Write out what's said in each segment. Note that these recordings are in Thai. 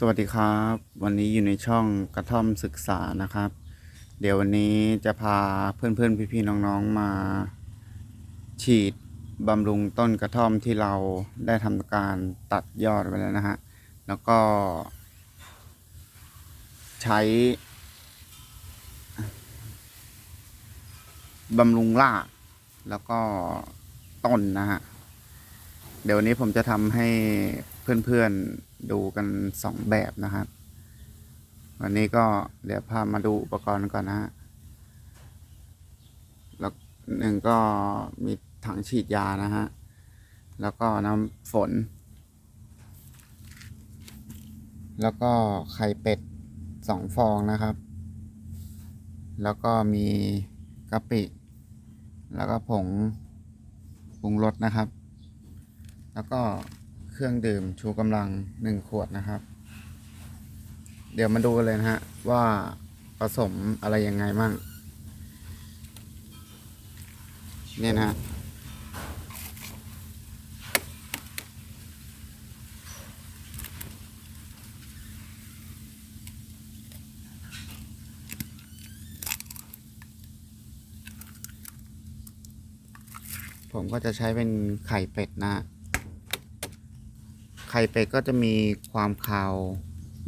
สวัสดีครับ วันนี้อยู่ในช่องกระท่อมศึกษานะครับ เดี๋ยววันนี้จะพาเพื่อนๆพี่ๆน้องๆมา ฉีดบำรุงต้นกระท่อมที่เราได้ทำการตัดยอดไปแล้วนะฮะแล้วก็ ใช้บำรุงรากแล้วก็ต้นนะฮะเดี๋ยววันนี้ผมจะทำให้ เพื่อนๆดูกันสองแบบนะครับ วันนี้ก็เดี๋ยวพามาดูอุปกรณ์ก่อนนะฮะแล้วหนึ่งก็มีถังฉีดยานะฮะ แล้วก็น้ำฝน แล้วก็ไข่เป็ดสองฟองนะครับ แล้วก็มีกะปิ แล้วก็ผงปรุงรสนะครับ แล้วก็ เครื่องดื่มชูกำลังหนึ่งขวดนะครับ เดี๋ยวมาดูกันเลยนะฮะ ว่าผสมอะไรยังไงมั่งเนี่ยนะฮะผมก็จะใช้เป็นไข่เป็ดนะฮะ ไข่เป็ดก็จะมีความคาว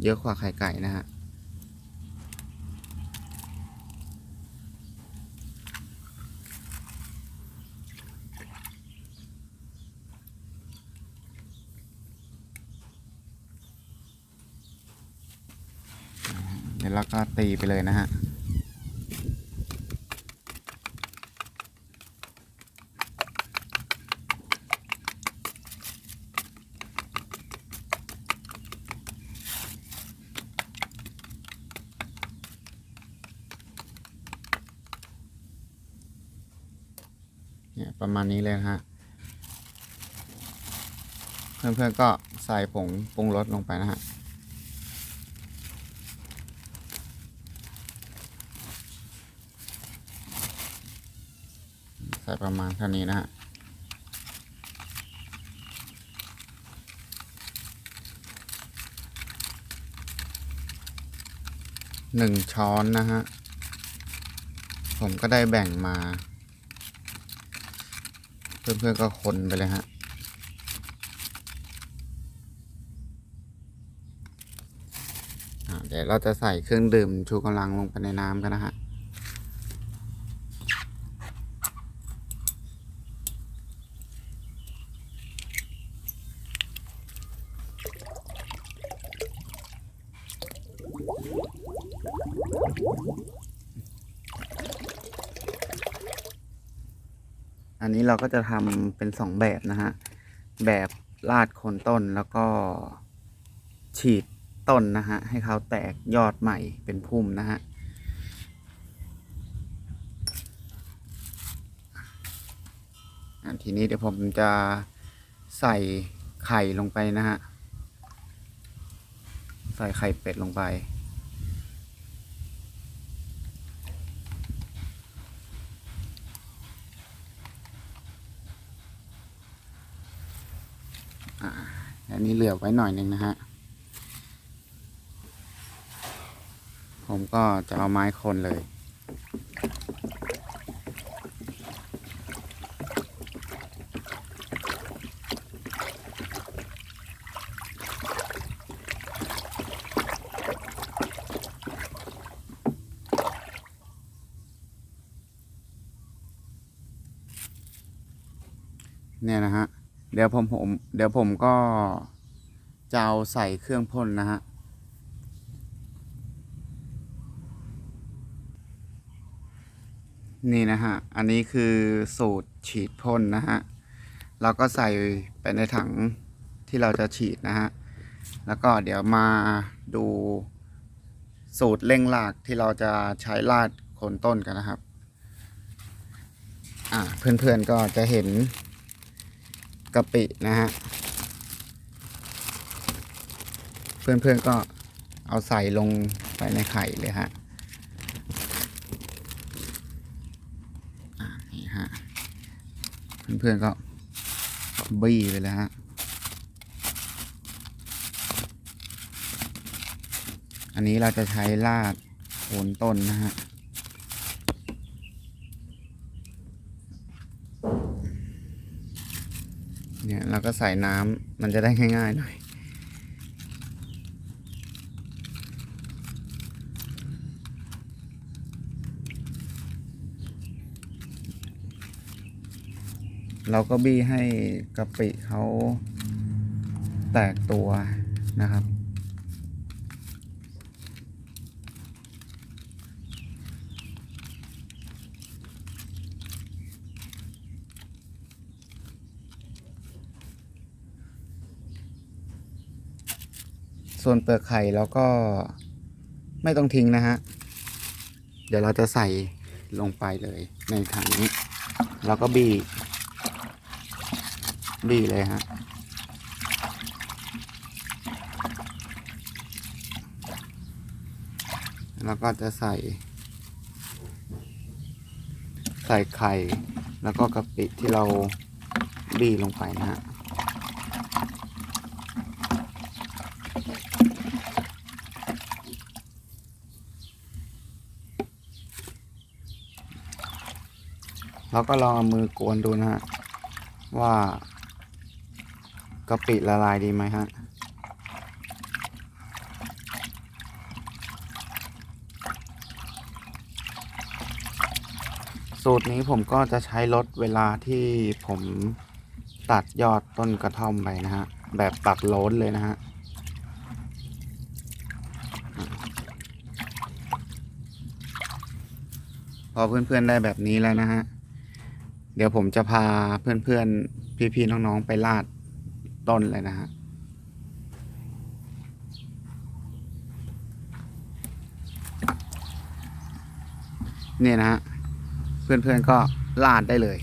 เยอะกว่าไข่ไก่นะฮะเดี๋ยวเราก็ตีไปเลยนะฮะ ประมาณนี้เลยนะฮะ เพื่อนๆก็ใส่ผงปรุงรสลงไปนะฮะใส่ประมาณเท่านี้นะฮะหนึ่งช้อนนะฮะ ผมก็ได้แบ่งมา เพื่อนๆก็คนไปเลยฮะเดี๋ยวเราจะใส่เครื่องดื่มชูกำลังลงไปในน้ำกันนะฮะ อันนี้เราก็จะทำเป็นสองแบบนะฮะ แบบลาดโคนต้นแล้วก็ฉีดต้นนะฮะ ให้เขาแตกยอดใหม่เป็นพุ่มนะฮะทีนี้เดี๋ยวผมจะใส่ไข่ลงไปนะฮะ ใส่ไข่เป็ดลงไป อ่าอั นนี้เหลือไว้หน่อยหนึ่งนะฮะ ผมก็จะเอาไม้คนเลย เนี่ยนะฮะเดี๋ยวผมผม เดี๋ยวผมก็ จะเอาใส่เครื่องพ่นนะฮะนี่นะฮะ อันนี้คือสูตรฉีดพ่นนะฮะ เราก็ใส่ไปในถังที่เราจะฉีดนะฮะ แล้วก็เดี๋ยวมาดูสูตรเร่งรากที่เราจะใช้ลาดโคนต้นกันนะครับ อ่าเพื่อนๆก็จะเห็นกะปินะฮะ เพื่อนๆก็เอาใส่ลงไปในไข่เลยฮะอ่านี่ฮะ เพื่อนๆก็บี้ไปเลยฮะ อันนี้เราจะใช้ลาดโคนต้นนะฮะเนี่ยเราก็ใส่น้ำมันจะได้ง่ายๆหน่อย เราก็บี้ให้กะปิเขาแตกตัวนะครับ ส่วนเปลือกไข่เราก็ไม่ต้องทิ้งนะฮะ เดี๋ยวเราจะใส่ลงไปเลยในถังนี้ แล้วก็บี้ บี้เลยฮะแล้วก็จะใส่ ใส่ไข่ แล้วก็กะปิที่เราบี้ลงไปนะฮะเราก็ลองเอามือกวนดูนะฮะว่า กะปิละลายดีไหมฮะสูตรนี้ผมก็จะใช้ลดเวลาที่ผมตัดยอดต้นกระท่อมไปนะฮะ แบบตัดโล้นเลยนะฮะ พอเพื่อนๆได้แบบนี้แล้วนะฮะ เดี๋ยวผมจะพาเพื่อนๆ พี่ๆ น้องๆ ไปลาด ต้นเลยนะฮะเนี่ยนะฮะ เพื่อนๆก็ลาดได้เลย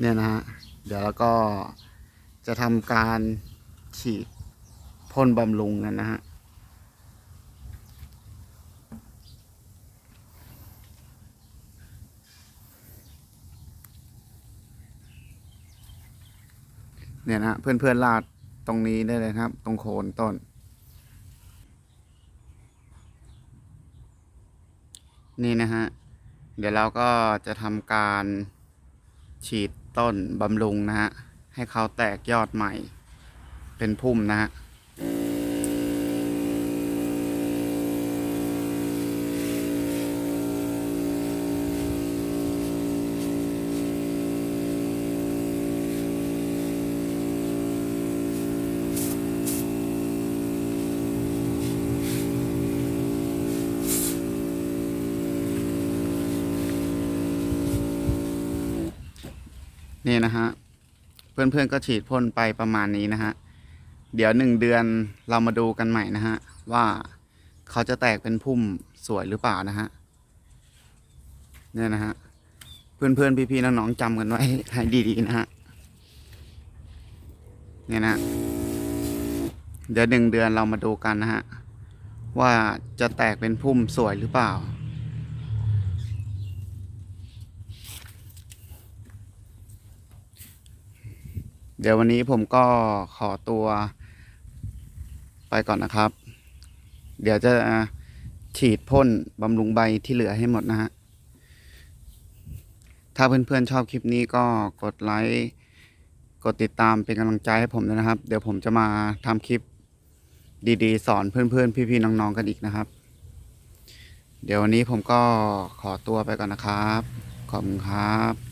เนี่ยนะฮะ เดี๋ยวเราก็จะทำการฉีดพ่นบำรุงกันนะฮะ เนี่ยนะฮะเพื่อนๆลาดตรงนี้ได้เลยครับ ตรงโคนต้น นี่นะฮะ เดี๋ยวเราก็จะทำการฉีดต้นบำรุงนะฮะ ให้เขาแตกยอดใหม่ เป็นพุ่มนะฮะ นี่นะฮะ เพื่อนๆก็ฉีดพ่นไปประมาณนี้นะฮะ เดี๋ยวหนึ่งเดือนเรามาดูกันใหม่นะฮะ ว่าเขาจะแตกเป็นพุ่มสวยหรือเปล่านะฮะ เนี่ยนะฮะ เพื่อนๆพี่ๆน้องๆจำกันไว้ให้ดีๆนะฮะ เนี่ยนะ เดี๋ยวหนึ่งเดือนเรามาดูกันนะฮะ ว่าจะแตกเป็นพุ่มสวยหรือเปล่า เดี๋ยววันนี้ผมก็ขอตัวไปก่อนนะครับ เดี๋ยวจะฉีดพ่นบำรุงใบที่เหลือให้หมดนะฮะ ถ้าเพื่อนๆชอบคลิปนี้ก็กดไลค์ กดติดตามเป็นกำลังใจให้ผมด้วยนะครับ เดี๋ยวผมจะมาทำคลิปดีๆ สอนเพื่อนๆ พี่ๆ น้องๆ กันอีกนะครับ เดี๋ยววันนี้ผมก็ขอตัวไปก่อนนะครับ ขอบคุณครับ